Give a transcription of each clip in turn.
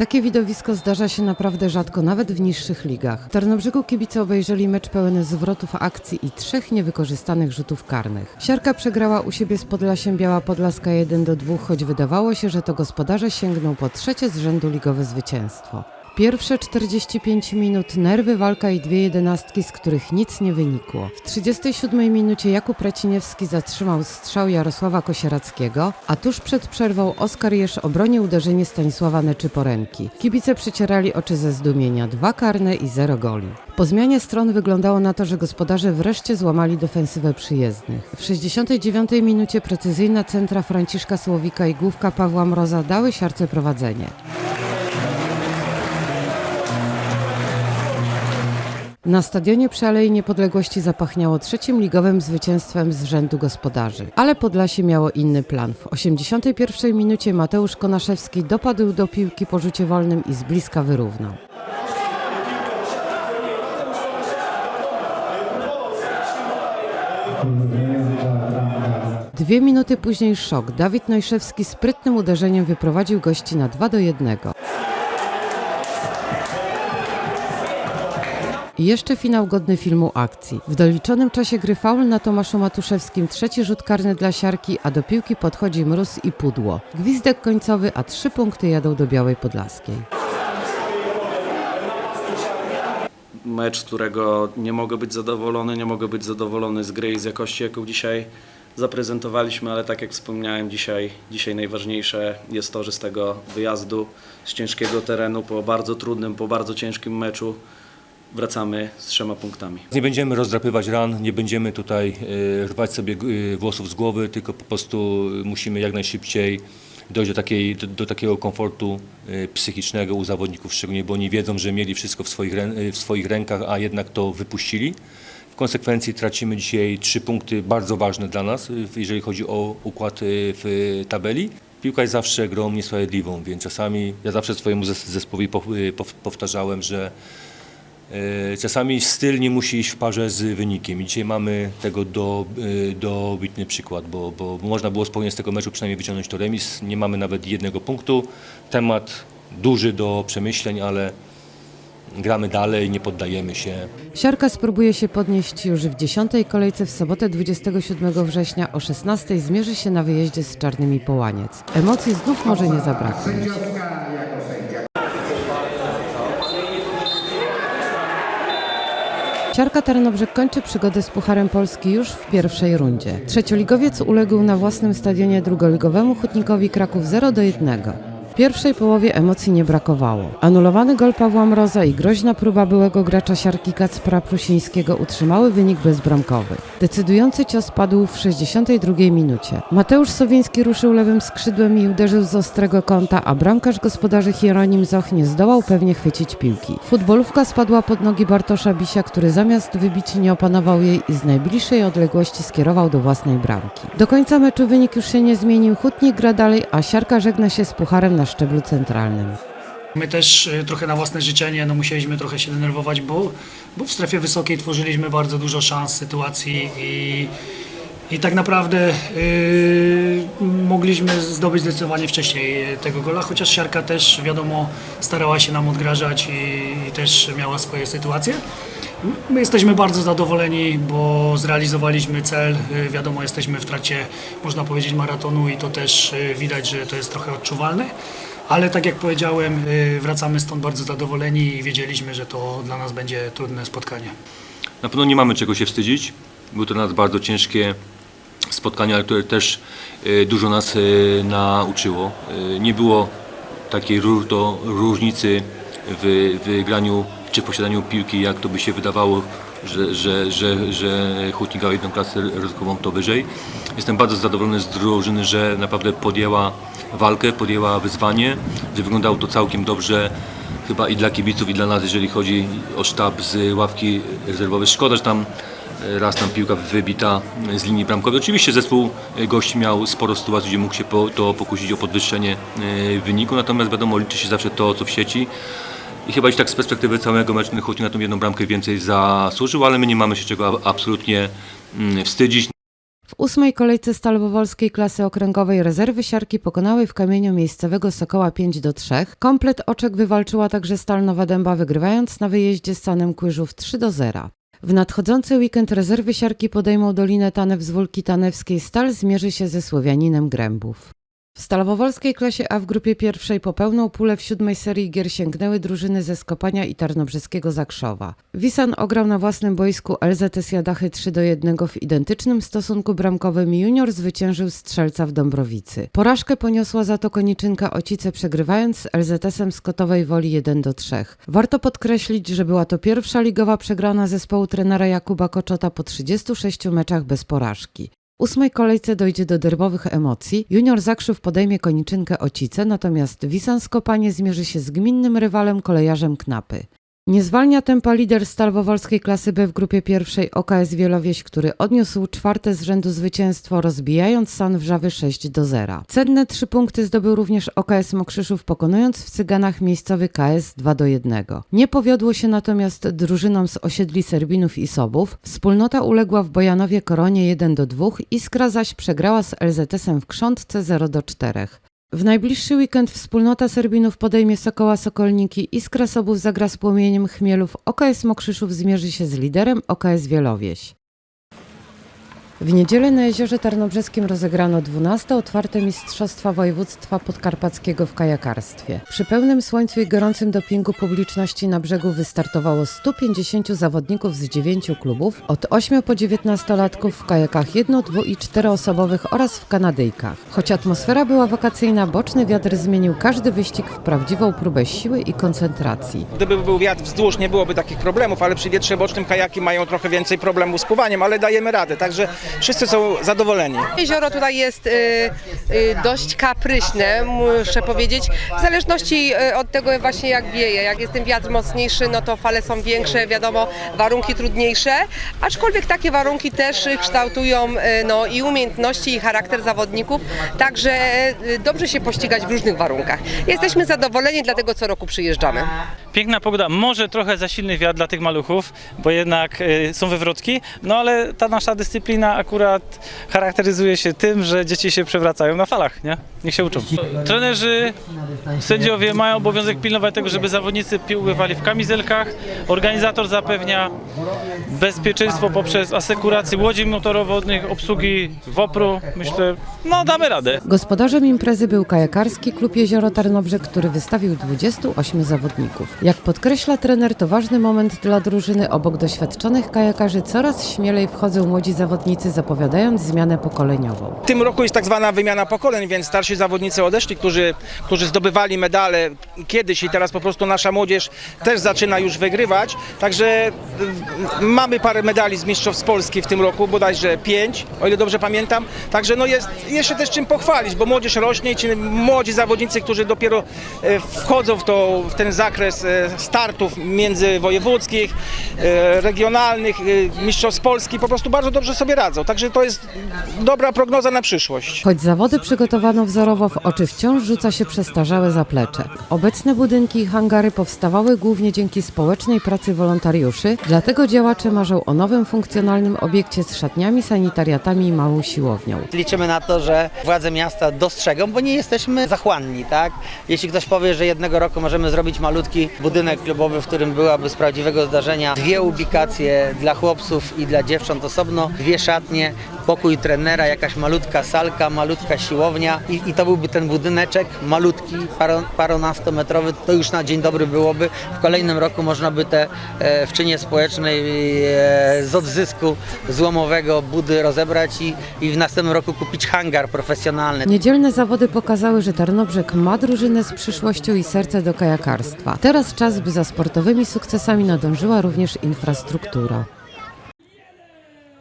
Takie widowisko zdarza się naprawdę rzadko, nawet w niższych ligach. W kibice obejrzeli mecz pełen zwrotów akcji i trzech niewykorzystanych rzutów karnych. Siarka przegrała u siebie z Podlasiem Biała Podlaska 1 do 2, choć wydawało się, że to gospodarze sięgną po trzecie z rzędu ligowe zwycięstwo. Pierwsze 45 minut nerwy, walka i dwie jedenastki, z których nic nie wynikło. W 37 minucie Jakub Raciniewski zatrzymał strzał Jarosława Kosierackiego, a tuż przed przerwą Oskar Jesz obronił uderzenie Stanisława Neczyporenki. Kibice przycierali oczy ze zdumienia, dwa karne i zero goli. Po zmianie stron wyglądało na to, że gospodarze wreszcie złamali defensywę przyjezdnych. W 69 minucie precyzyjna centra Franciszka Słowika i główka Pawła Mroza dały siarce prowadzenie. Na stadionie przy Alei Niepodległości zapachniało trzecim ligowym zwycięstwem z rzędu gospodarzy. Ale Podlasie miało inny plan. W 81 minucie Mateusz Konaszewski dopadł do piłki po rzucie wolnym i z bliska wyrównał. Dwie minuty później szok. Dawid Nojszewski sprytnym uderzeniem wyprowadził gości na 2 do 1. I jeszcze finał godny filmu akcji. W doliczonym czasie gry faul na Tomaszu Matuszewskim, trzeci rzut karny dla siarki, a do piłki podchodzi mróz i pudło. Gwizdek końcowy, a trzy punkty jadą do Białej Podlaskiej. mecz, którego nie mogę być zadowolony, nie mogę być zadowolony z gry i z jakości, jaką dzisiaj zaprezentowaliśmy, ale tak jak wspomniałem, dzisiaj, dzisiaj najważniejsze jest to, że z tego wyjazdu, z ciężkiego terenu, po bardzo trudnym, po bardzo ciężkim meczu wracamy z trzema punktami. Nie będziemy rozdrapywać ran, nie będziemy tutaj e, rwać sobie e, włosów z głowy, tylko po prostu musimy jak najszybciej dojść do, takiej, do, do takiego komfortu e, psychicznego u zawodników, szczególnie bo oni wiedzą, że mieli wszystko w swoich, w swoich rękach, a jednak to wypuścili. W konsekwencji tracimy dzisiaj trzy punkty bardzo ważne dla nas, jeżeli chodzi o układ w tabeli. Piłka jest zawsze grą niesprawiedliwą, więc czasami ja zawsze swojemu zes- zespołowi pow- pow- powtarzałem, że Czasami styl nie musi iść w parze z wynikiem. I dzisiaj mamy tego do, e, dobitny przykład, bo, bo można było spokojnie z tego meczu przynajmniej wyciągnąć to remis. Nie mamy nawet jednego punktu. Temat duży do przemyśleń, ale gramy dalej, nie poddajemy się. Siarka spróbuje się podnieść już w dziesiątej kolejce w sobotę 27 września o 16 zmierzy się na wyjeździe z Czarnymi Połaniec. Emocji znów może nie zabraknąć. Siarka Tarnobrzeg kończy przygodę z Pucharem Polski już w pierwszej rundzie. Trzecioligowiec uległ na własnym stadionie drugoligowemu Hutnikowi Kraków 0 do 1. Pierwszej połowie emocji nie brakowało. Anulowany gol Pawła Mroza i groźna próba byłego gracza siarki Kacpra Prusińskiego utrzymały wynik bezbramkowy. Decydujący cios padł w 62 minucie. Mateusz Sowiński ruszył lewym skrzydłem i uderzył z ostrego kąta, a bramkarz gospodarzy Hieronim Zoch nie zdołał pewnie chwycić piłki. Futbolówka spadła pod nogi Bartosza Bisia, który zamiast wybić nie opanował jej i z najbliższej odległości skierował do własnej bramki. Do końca meczu wynik już się nie zmienił, Hutnik gra dalej, a Siarka żegna się z pucharem na szczeblu centralnym. My też y, trochę na własne życzenie no musieliśmy trochę się denerwować, bo, bo w strefie wysokiej tworzyliśmy bardzo dużo szans, sytuacji i, i tak naprawdę y, mogliśmy zdobyć zdecydowanie wcześniej tego gola, chociaż Siarka też wiadomo starała się nam odgrażać i, i też miała swoje sytuacje. My jesteśmy bardzo zadowoleni, bo zrealizowaliśmy cel. Wiadomo, jesteśmy w trakcie, można powiedzieć, maratonu i to też widać, że to jest trochę odczuwalne. Ale tak jak powiedziałem, y, wracamy stąd bardzo zadowoleni i wiedzieliśmy, że to dla nas będzie trudne spotkanie. Na pewno nie mamy czego się wstydzić. Były to dla nas bardzo ciężkie spotkania, które też e, dużo nas e, nauczyło. Nie było takiej różnicy w, w graniu czy posiadaniu piłki, jak to by się wydawało, że, że, że, że Hutnik grał jedną klasę ryzykową to wyżej. Jestem bardzo zadowolony z drużyny, że naprawdę podjęła walkę, podjęła wyzwanie, że wyglądało to całkiem dobrze chyba i dla kibiców, i dla nas, jeżeli chodzi o sztab z ławki rezerwowej. Szkoda, że tam e, raz tam piłka wybita z linii bramkowej. Oczywiście zespół e, gości miał sporo sytuacji, gdzie mógł się po, to pokusić o podwyższenie e, wyniku, natomiast wiadomo, liczy się zawsze to, co w sieci. I chyba już tak z perspektywy całego meczu Hutin na tą jedną bramkę więcej zasłużył, ale my nie mamy się czego absolutnie mm, wstydzić. W ósmej kolejce Stalwowolskiej klasy okręgowej rezerwy siarki pokonały w kamieniu miejscowego Sokoła 5 do 3. Komplet oczek wywalczyła także Stal Nowa Dęba, wygrywając na wyjeździe z Stanem Kłyżów 3 do 0. W nadchodzący weekend rezerwy siarki podejmą Dolinę Tanew z Wólki Tanewskiej. Stal zmierzy się ze Słowianinem Grębów. W Stalowowolskiej klasie A w grupie pierwszej po pełną pulę w siódmej serii gier sięgnęły drużyny ze Skopania i Tarnobrzeskiego Zakrzowa. Wisan ograł na własnym boisku LZS Jadachy 3 do 1 w identycznym stosunku bramkowym. Junior zwyciężył strzelca w Dąbrowicy. Porażkę poniosła za to koniczynka Ocice przegrywając z LZS-em z Kotowej Woli 1 do 3. Warto podkreślić, że była to pierwsza ligowa przegrana zespołu trenera Jakuba Koczota po 36 meczach bez porażki. W ósmej kolejce dojdzie do derbowych emocji. Junior Zakrzów podejmie koniczynkę Ocice, natomiast Wisan Skopanie zmierzy się z gminnym rywalem kolejarzem Knapy. Nie zwalnia tempa lider Stalwowolskiej klasy B w grupie pierwszej OKS Wielowieś, który odniósł czwarte z rzędu zwycięstwo, rozbijając San Wrzawy 6 do 0. Cenne trzy punkty zdobył również OKS Mokrzyszów, pokonując w Cyganach miejscowy KS 2 do 1. Nie powiodło się natomiast drużynom z osiedli Serbinów i Sobów. Wspólnota uległa w Bojanowie Koronie 1 do 2, Iskra zaś przegrała z LZS-em w Krzątce 0 do 4. W najbliższy weekend wspólnota Serbinów podejmie Sokoła Sokolniki, Iskra Sobów zagra z Płomieniem Chmielów, OKS Mokrzyszów zmierzy się z liderem OKS Wielowieś. W niedzielę na Jeziorze Tarnobrzeskim rozegrano 12 otwarte Mistrzostwa Województwa Podkarpackiego w kajakarstwie. Przy pełnym słońcu i gorącym dopingu publiczności na brzegu wystartowało 150 zawodników z 9 klubów, od 8 po 19 latków w kajakach jedno, dwu i czteroosobowych oraz w kanadyjkach. Choć atmosfera była wakacyjna, boczny wiatr zmienił każdy wyścig w prawdziwą próbę siły i koncentracji. Gdyby był wiatr wzdłuż, nie byłoby takich problemów, ale przy wietrze bocznym kajaki mają trochę więcej problemów z pływaniem, ale dajemy radę, także wszyscy są zadowoleni. Jezioro tutaj jest y, dość kapryśne, muszę powiedzieć. W zależności y, od tego właśnie jak wieje. Jak jest ten wiatr mocniejszy, no to fale są większe, wiadomo, warunki trudniejsze. Aczkolwiek takie warunki też y, kształtują y, no, i umiejętności, i charakter zawodników. Także y, dobrze się pościgać w różnych warunkach. Jesteśmy zadowoleni, dlatego co roku przyjeżdżamy. Piękna pogoda, może trochę za silny wiatr dla tych maluchów, bo jednak y, są wywrotki, no ale ta nasza dyscyplina akurat charakteryzuje się tym, że dzieci się przewracają na falach, nie? Niech się uczą. Trenerzy, sędziowie mają obowiązek pilnować tego, żeby zawodnicy pływali w kamizelkach. Organizator zapewnia bezpieczeństwo poprzez asekurację łodzi motorowodnych, obsługi WOPR-u. Myślę, no damy radę. Gospodarzem imprezy był kajakarski klub Jezioro Tarnobrzeg, który wystawił 28 zawodników. Jak podkreśla trener, to ważny moment dla drużyny. Obok doświadczonych kajakarzy coraz śmielej wchodzą młodzi zawodnicy, zapowiadając zmianę pokoleniową. W tym roku jest tak zwana wymiana pokoleń, więc starsi zawodnicy odeszli, którzy, którzy zdobywali medale kiedyś i teraz po prostu nasza młodzież też zaczyna już wygrywać. Także y, mamy parę medali z Mistrzostw Polski w tym roku, bodajże pięć, o ile dobrze pamiętam. Także no jest jeszcze też czym pochwalić, bo młodzież rośnie i ci młodzi zawodnicy, którzy dopiero e, wchodzą w, to, w ten zakres e, startów międzywojewódzkich, regionalnych, Mistrzostw Polski, po prostu bardzo dobrze sobie radzą. Także to jest dobra prognoza na przyszłość. Choć zawody przygotowano wzorowo, w oczy wciąż rzuca się przestarzałe zaplecze. Obecne budynki i hangary powstawały głównie dzięki społecznej pracy wolontariuszy, dlatego działacze marzą o nowym funkcjonalnym obiekcie z szatniami, sanitariatami i małą siłownią. Liczymy na to, że władze miasta dostrzegą, bo nie jesteśmy zachłanni, tak? Jeśli ktoś powie, że jednego roku możemy zrobić malutki budynek klubowy, w którym byłaby z prawdziwego zdarzenia dwie ubikacje dla chłopców i dla dziewcząt osobno, dwie szatnie, pokój trenera, jakaś malutka salka, malutka siłownia i, i to byłby ten budyneczek malutki, paro, paronastometrowy, to już na dzień dobry byłoby. W kolejnym roku można by te e, w czynie społecznej e, z odzysku złomowego budy rozebrać i, i w następnym roku kupić hangar profesjonalny. Niedzielne zawody pokazały, że Tarnobrzeg ma drużynę z przyszłością i serce do kajakarstwa. Teraz czas, by za sportowymi sukcesami nadążyła również infrastruktura.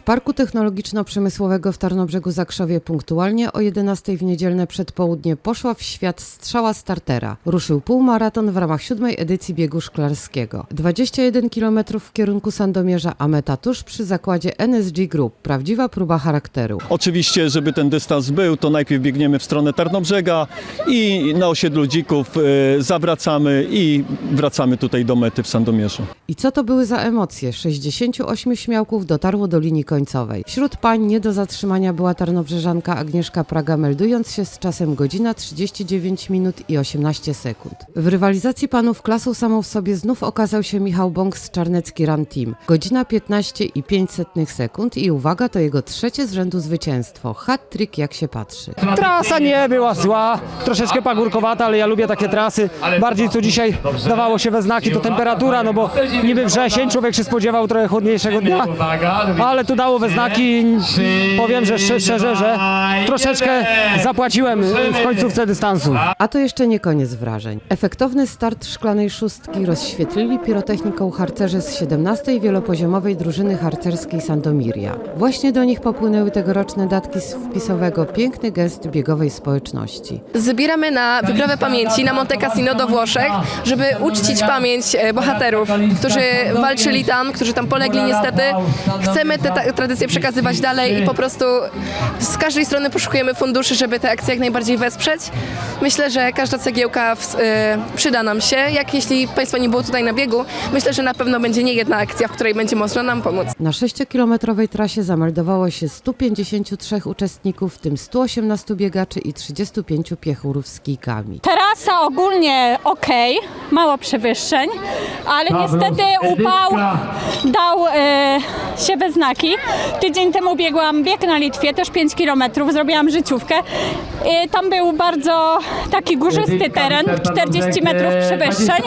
Z Parku Technologiczno-Przemysłowego w Tarnobrzegu Zakrzowie punktualnie o 11 w niedzielne przedpołudnie poszła w świat strzała startera. Ruszył półmaraton w ramach siódmej edycji biegu szklarskiego. 21 km w kierunku Sandomierza, a meta tuż przy zakładzie NSG Group. Prawdziwa próba charakteru. Oczywiście, żeby ten dystans był, to najpierw biegniemy w stronę Tarnobrzega i na osiedlu Dzików e, zawracamy i wracamy tutaj do mety w Sandomierzu. I co to były za emocje? 68 śmiałków dotarło do linii końcowej. Wśród pań nie do zatrzymania była tarnobrzeżanka Agnieszka Praga, meldując się z czasem godzina 39 minut i 18 sekund. W rywalizacji panów klasą samą w sobie znów okazał się Michał Bąk z Czarnecki Run Team. Godzina 15 i 5 setnych sekund i uwaga, to jego trzecie z rzędu zwycięstwo. Hat-trick jak się patrzy. Trasa nie była zła, troszeczkę pagórkowata, ale ja lubię takie trasy. Bardziej co dzisiaj dawało się we znaki to temperatura, no bo niby wrzesień, człowiek się spodziewał trochę chłodniejszego dnia, ale tu dało we znaki. Powiem, że szczerze, szczerze, że troszeczkę zapłaciłem w końcówce dystansu. A to jeszcze nie koniec wrażeń. Efektowny start szklanej szóstki rozświetlili pirotechniką harcerze z 17. wielopoziomowej drużyny harcerskiej Sandomiria. Właśnie do nich popłynęły tegoroczne datki z wpisowego piękny gest biegowej społeczności. Zabieramy na wyprawę pamięci na Monte Cassino do Włoszech, żeby uczcić pamięć e, bohaterów, którzy walczyli tam, którzy tam polegli niestety. Chcemy ta- tradycję przekazywać dalej i po prostu z każdej strony poszukujemy funduszy, żeby tę akcję jak najbardziej wesprzeć. Myślę, że każda cegiełka w, e, przyda nam się. Jak jeśli Państwo nie było tutaj na biegu, myślę, że na pewno będzie nie jedna akcja, w której będzie można nam pomóc. Na 6-kilometrowej trasie zameldowało się 153 uczestników, w tym 118 biegaczy i 35 piechurów z kijkami. Trasa ogólnie ok, mało przewyższeń, ale niestety upał dał e, się we znaki. Tydzień temu biegłam bieg na Litwie, też 5 km, zrobiłam życiówkę. E, tam był bardzo taki górzysty teren, 40 metrów przewyższeń,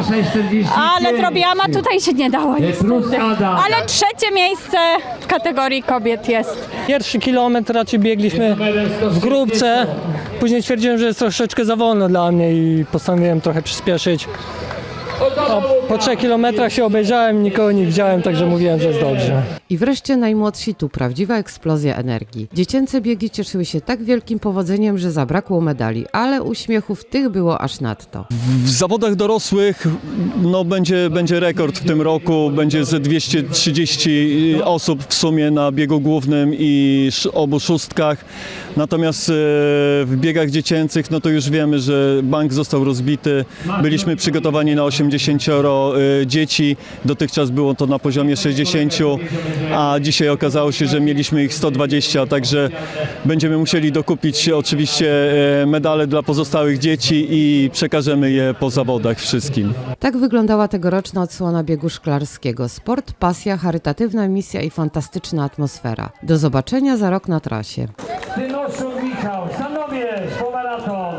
ale zrobiłam, a tutaj się nie dało niestety. Ale trzecie miejsce w kategorii kobiet jest. Pierwszy kilometr raczej biegliśmy w grupce, później stwierdziłem, że jest troszeczkę za wolno dla mnie i postanowiłem trochę przyspieszyć. A po trzech kilometrach się obejrzałem, nikogo nie widziałem, także mówiłem, że jest dobrze. I wreszcie najmłodsi tu prawdziwa eksplozja energii. Dziecięce biegi cieszyły się tak wielkim powodzeniem, że zabrakło medali, ale uśmiechów tych było aż nadto. W zawodach dorosłych no, będzie, będzie rekord w tym roku, będzie ze 230 osób w sumie na biegu głównym i obu szóstkach. Natomiast e, w biegach dziecięcych, no to już wiemy, że bank został rozbity. Byliśmy przygotowani na 80 e, dzieci, dotychczas było to na poziomie 60, a dzisiaj okazało się, że mieliśmy ich 120, także będziemy musieli dokupić oczywiście e, medale dla pozostałych dzieci i przekażemy je po zawodach wszystkim. Tak wyglądała tegoroczna odsłona biegu szklarskiego. Sport, pasja, charytatywna misja i fantastyczna atmosfera. Do zobaczenia za rok na trasie. Michał, Stanowiec, półmaraton.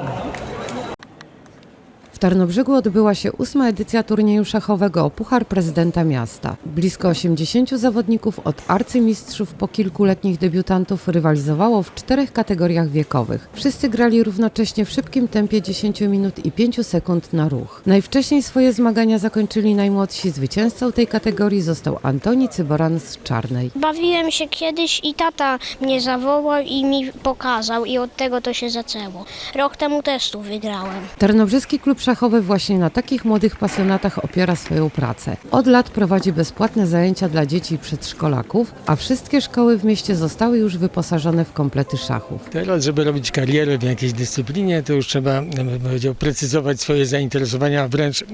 W Tarnobrzegu odbyła się ósma edycja turnieju szachowego o Puchar Prezydenta Miasta. Blisko 80 zawodników od arcymistrzów po kilkuletnich debiutantów rywalizowało w czterech kategoriach wiekowych. Wszyscy grali równocześnie w szybkim tempie 10 minut i 5 sekund na ruch. Najwcześniej swoje zmagania zakończyli najmłodsi. Zwycięzcą tej kategorii został Antoni Cyboran z Czarnej. Bawiłem się kiedyś i tata mnie zawołał i mi pokazał i od tego to się zaczęło. Rok temu też tu wygrałem. Tarnobrzeski Klub Szachowy właśnie na takich młodych pasjonatach opiera swoją pracę. Od lat prowadzi bezpłatne zajęcia dla dzieci i przedszkolaków, a wszystkie szkoły w mieście zostały już wyposażone w komplety szachów. Teraz, żeby robić karierę w jakiejś dyscyplinie, to już trzeba, bym powiedział, precyzować swoje zainteresowania wręcz e,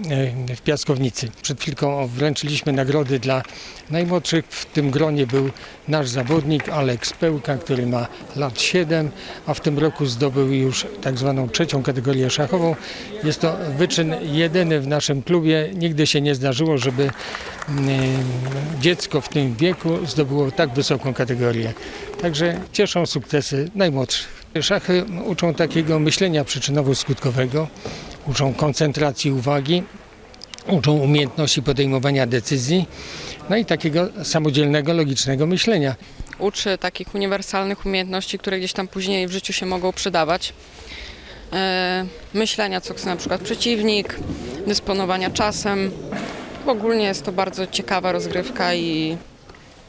w piaskownicy. Przed chwilką wręczyliśmy nagrody dla najmłodszych. W tym gronie był nasz zawodnik Aleks Pełka, który ma lat 7, a w tym roku zdobył już tak zwaną trzecią kategorię szachową. Jest to wyczyn jedyny w naszym klubie. Nigdy się nie zdarzyło, żeby mm, dziecko w tym wieku zdobyło tak wysoką kategorię. Także cieszą sukcesy najmłodszych. Szachy uczą takiego myślenia przyczynowo-skutkowego, uczą koncentracji uwagi, uczą umiejętności podejmowania decyzji, no i takiego samodzielnego, logicznego myślenia. uczy takich uniwersalnych umiejętności, które gdzieś tam później w życiu się mogą przydawać. E, myślenia, co chce na przykład przeciwnik, dysponowania czasem. Ogólnie jest to bardzo ciekawa rozgrywka i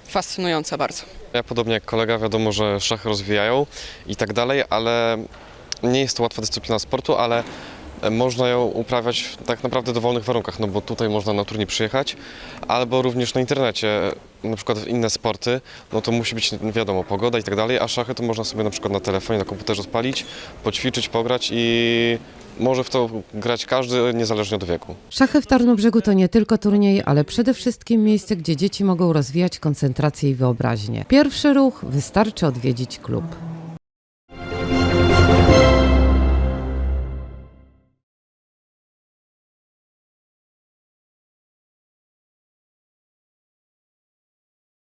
fascynująca bardzo. Ja podobnie jak kolega wiadomo, że szachy rozwijają i tak dalej, ale nie jest to łatwa dyscyplina sportu, ale można ją uprawiać w tak naprawdę dowolnych warunkach, no bo tutaj można na turniej przyjechać, albo również na internecie, na przykład w inne sporty, no to musi być wiadomo pogoda i tak dalej, a szachy to można sobie na przykład na telefonie, na komputerze odpalić, poćwiczyć, pograć i może w to grać każdy, niezależnie od wieku. Szachy w Tarnobrzegu to nie tylko turniej, ale przede wszystkim miejsce, gdzie dzieci mogą rozwijać koncentrację i wyobraźnię. Pierwszy ruch wystarczy odwiedzić klub.